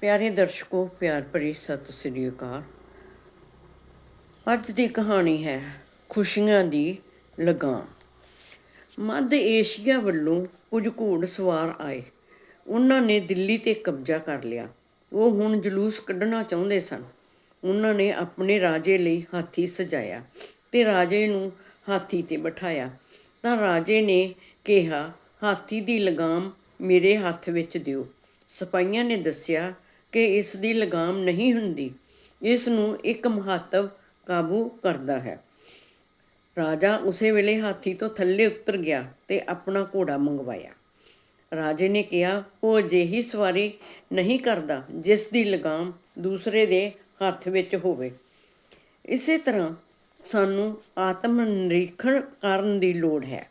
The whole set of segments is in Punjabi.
ਪਿਆਰੇ ਦਰਸ਼ਕੋ, ਪਿਆਰ ਭਰੀ ਸਤਿ ਸ੍ਰੀ ਅਕਾਲ। ਅੱਜ ਦੀ ਕਹਾਣੀ ਹੈ ਖੁਸ਼ੀਆਂ ਦੀ ਲਗਾਮ। ਮੱਧ ਏਸ਼ੀਆ ਵੱਲੋਂ ਕੁਝ ਘੋੜ ਸਵਾਰ ਆਏ। ਉਹਨਾਂ ਨੇ ਦਿੱਲੀ ਤੇ ਕਬਜ਼ਾ ਕਰ ਲਿਆ। ਉਹ ਹੁਣ ਜਲੂਸ ਕੱਢਣਾ ਚਾਹੁੰਦੇ ਸਨ। ਉਹਨਾਂ ਨੇ ਆਪਣੇ ਰਾਜੇ ਲਈ ਹਾਥੀ ਸਜਾਇਆ ਤੇ ਰਾਜੇ ਨੂੰ ਹਾਥੀ ਤੇ ਬਿਠਾਇਆ। ਤਾਂ ਰਾਜੇ ਨੇ ਕਿਹਾ, ਹਾਥੀ ਦੀ ਲਗਾਮ ਮੇਰੇ ਹੱਥ ਵਿੱਚ ਦਿਓ। ਸਿਪਾਹੀਆਂ ਨੇ ਦੱਸਿਆ ਕਿ ਇਸ ਦੀ ਲਗਾਮ ਨਹੀਂ ਹੁੰਦੀ। ਇਸ ਨੂੰ ਇੱਕ ਮਹੱਤਵ ਕਾਬੂ ਕਰਦਾ ਹੈ। ਰਾਜਾ ਉਸੇ ਵੇਲੇ ਹਾਥੀ ਤੋਂ ਥੱਲੇ ਉਤਰ ਗਿਆ ਤੇ ਆਪਣਾ ਘੋੜਾ ਮੰਗਵਾਇਆ। ਰਾਜੇ ਨੇ ਕਿਹਾ, ਉਹ ਅਜਿਹੀ ਸਵਾਰੀ ਨਹੀਂ ਕਰਦਾ ਜਿਸ ਦੀ ਲਗਾਮ ਦੂਸਰੇ ਦੇ ਹੱਥ ਵਿੱਚ ਹੋਵੇ। ਇਸੇ ਤਰ੍ਹਾਂ ਸਾਨੂੰ ਆਤਮ ਨਿਰੀਖਣ ਕਰਨ ਦੀ ਲੋੜ ਹੈ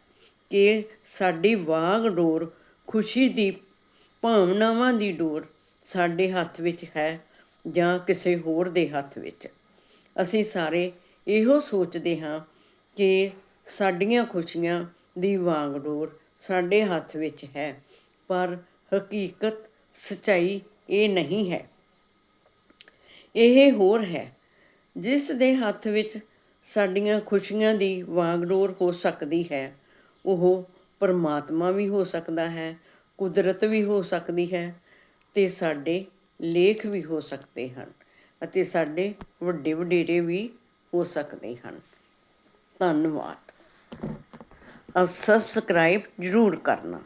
ਕਿ ਸਾਡੀ ਵਾਗ ਡੋਰ ਖੁਸ਼ੀ ਦੀ ਭਾਵਨਾਵਾਂ ਦੀ ਡੋਰ ਸਾਡੇ ਹੱਥ ਵਿੱਚ ਹੈ ਜਾਂ ਕਿਸੇ ਹੋਰ ਦੇ ਹੱਥ ਵਿੱਚ। ਅਸੀਂ ਸਾਰੇ ਇਹੋ ਸੋਚਦੇ ਹਾਂ ਕਿ ਸਾਡੀਆਂ ਖੁਸ਼ੀਆਂ ਦੀ ਵਾਂਗਡੋਰ ਸਾਡੇ ਹੱਥ ਵਿੱਚ ਹੈ, ਪਰ ਹਕੀਕਤ ਸਚਾਈ ਇਹ ਨਹੀਂ ਹੈ। ਇਹ ਹੋਰ ਹੈ, ਜਿਸ ਦੇ ਹੱਥ ਵਿੱਚ ਸਾਡੀਆਂ ਖੁਸ਼ੀਆਂ ਦੀ ਵਾਂਗਡੋਰ ਹੋ ਸਕਦੀ ਹੈ, ਉਹ ਪਰਮਾਤਮਾ ਵੀ ਹੋ ਸਕਦਾ ਹੈ, ਕੁਦਰਤ ਵੀ ਹੋ ਸਕਦੀ ਹੈ ਤੇ ਸਾਡੇ ਲੇਖ ਵੀ ਹੋ ਸਕਦੇ ਹਨ ਅਤੇ ਸਾਡੇ ਵੱਡੇ ਵਡੇਰੇ ਵੀ ਹੋ ਸਕਦੇ ਹਨ। ਧੰਨਵਾਦ। ਅਬ ਸਬਸਕ੍ਰਾਈਬ ਜ਼ਰੂਰ ਕਰਨਾ।